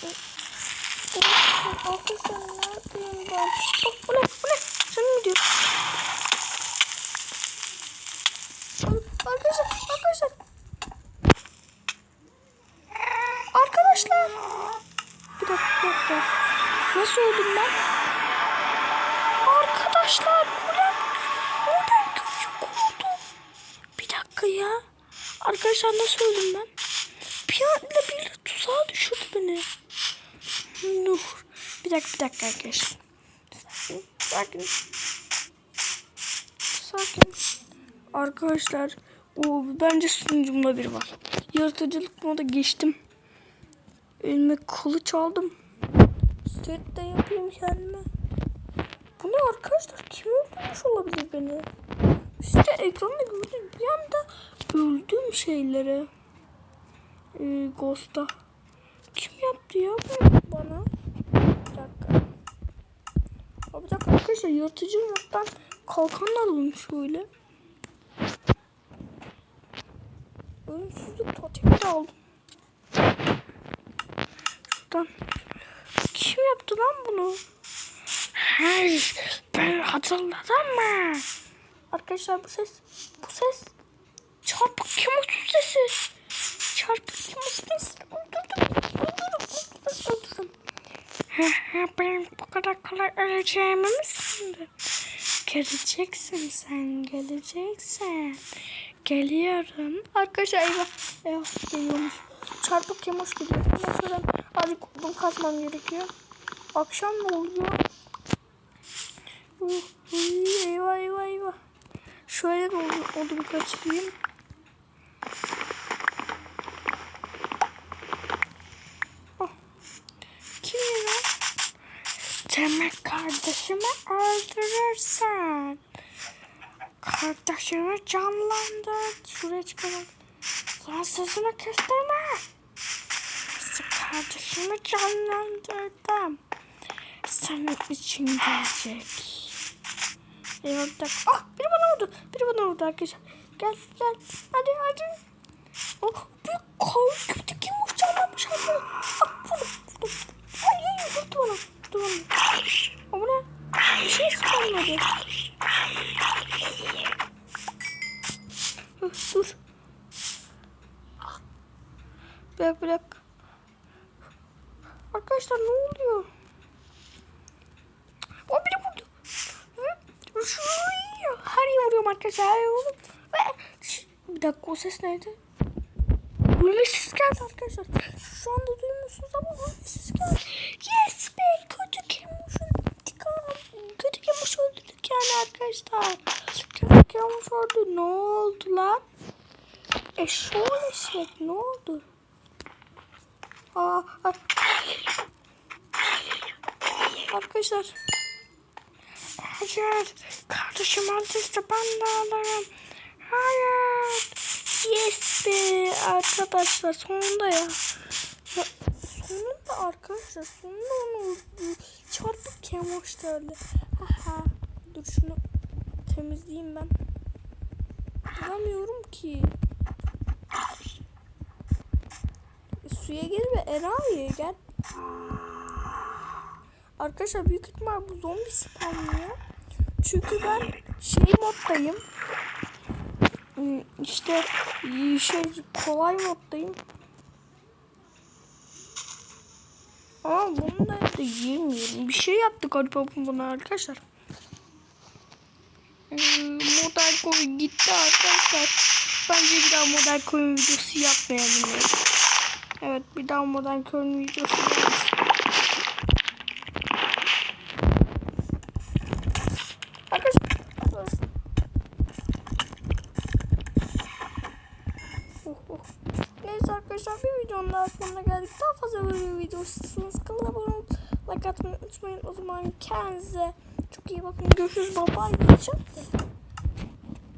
Arkadaşlar? Oh, bu? Arkadaşlar, arkadaşlar. Arkadaşlar. Bir dakika. Nasıl öldüm ben? Arkadaşlar, bu ne? Oradan. Bir dakika ya. Arkadaşlar nasıl öldüm ben? Bir anda bir tuzağa düşürdü beni. Nuh. Bir dakika, bir dakika arkadaşlar. Sakin, sakin. Arkadaşlar, o bence sunucumda biri var. Yaratıcılık moda geçtim. Elime kılıç aldım. Set de yapayım kendime. Bu ne arkadaşlar? Kim öldürmüş olabilir beni? İşte ekranda gördüm bir anda öldüm şeylere. Ee, Ghost'a. Kim yaptı ya bunu bana? Dakika. Aa, bir dakika arkadaşlar yırtıcı moddan kalkan alalım şöyle. Ölümsüzlük totemi de aldım. Şuradan. Kim yaptı lan bunu? Hey, ben hatırladım mı? Arkadaşlar bu ses, bu ses bu kadar kolay öleceğimi mi sandın? Geleceksin sen, geleceksin. Geliyorum. Arkadaşlar eyvah, eyvah geliyormuş. Çarpık kemoş gidiyor. Ondan sonra azıcık odun kasmam gerekiyor. Akşam ne oluyor? Uh, uy, eyvah eyvah eyvah. Şöyle de odun kaçırayım. Oh. Kim ya? Demek kardeşimi öldürürsen. Kardeşimi canlandır. Şuraya çıkalım. Lan sesini kestirme. İşte kardeşimi canlandırdım. Senin için gelecek. Eyvah bir. Ah biri bana vurdu. Biri bana vurdu arkadaşlar. Gel gel. Hadi hadi. Oh kol kötü kim uçağlamış abi. Ah vurdum vurdum. Ay ay vurdu bana. Vurdu bana. Ama ne? Bir şey sıkılmadı. Dur. Bir dakika, bir dakika. Arkadaşlar ne oluyor? O biri vurdu. Her yere vuruyorum arkadaşlar. Her yere bir dakika o ses neydi? Böyle ses geldi arkadaşlar. Şu anda duymuyorsunuz ama böyle ses geldi. Yes be kötü intikam. Kötü kemus öldürdük yani arkadaşlar. Kötü kemus öldü. Ne oldu lan? E şöyle şey ne oldu? Arkadaşlar. Hayır. Kardeşim öldüyse ben de alırım. Hayır. Yes be arkadaşlar sonunda ya. ya sonunda arkadaşlar sonunda onu çarpık öyle. Haha. Dur şunu temizleyeyim ben. Duramıyorum ki. Suya gir ve Eraye gel. Arkadaşlar büyük ihtimal bu zombi spamlıyor. Çünkü ben şey moddayım. Hmm, İşte şey kolay moddayım. Ama bunu da yiyemiyorum. Bir şey yaptık galiba buna arkadaşlar. Hmm, model koy gitti arkadaşlar. Bence bir daha model koyun videosu yapmayalım. Yani. Evet bir daha modern körün videosu gelmiş. Arkadaşlar. Oh, oh. Neyse arkadaşlar bir videonun daha sonuna geldik. Daha fazla böyle video istiyorsanız kanala abone olup like atmayı unutmayın. O zaman kendinize çok iyi bakın. Görüşürüz. Baba yiyeceğim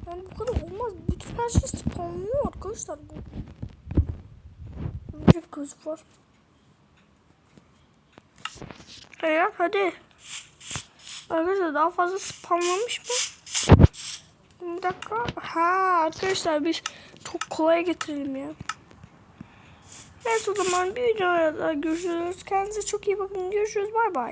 Yani bu kadar olmaz. Bütün her şey spamlıyor arkadaşlar bu. Göz var. Evet hadi. Arkadaşlar daha fazla spamlamış mı? Bir dakika. Ha arkadaşlar biz çok kolay getirelim ya. Neyse o zaman bir videoda görüşürüz. Kendinize çok iyi bakın. Görüşürüz. Bay bay.